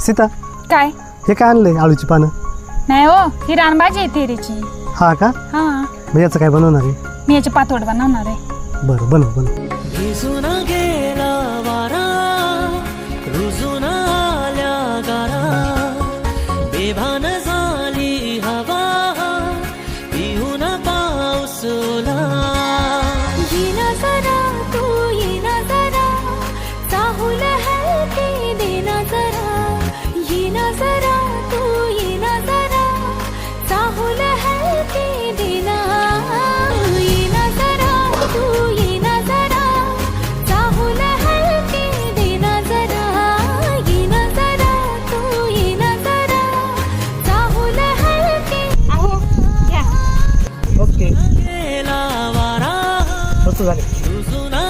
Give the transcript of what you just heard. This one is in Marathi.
सीता काय? हे काय आणलंय आळूची पानं? नाही हो ही रानबाजी आहे तेरीची. हा का? हा. मग याचं काय बनवणार आहे? मी याची पातोड बनवणार आहे. बरं बनव बनव. भिजून गेला वारा रुजून आल्या गारा. 一つな。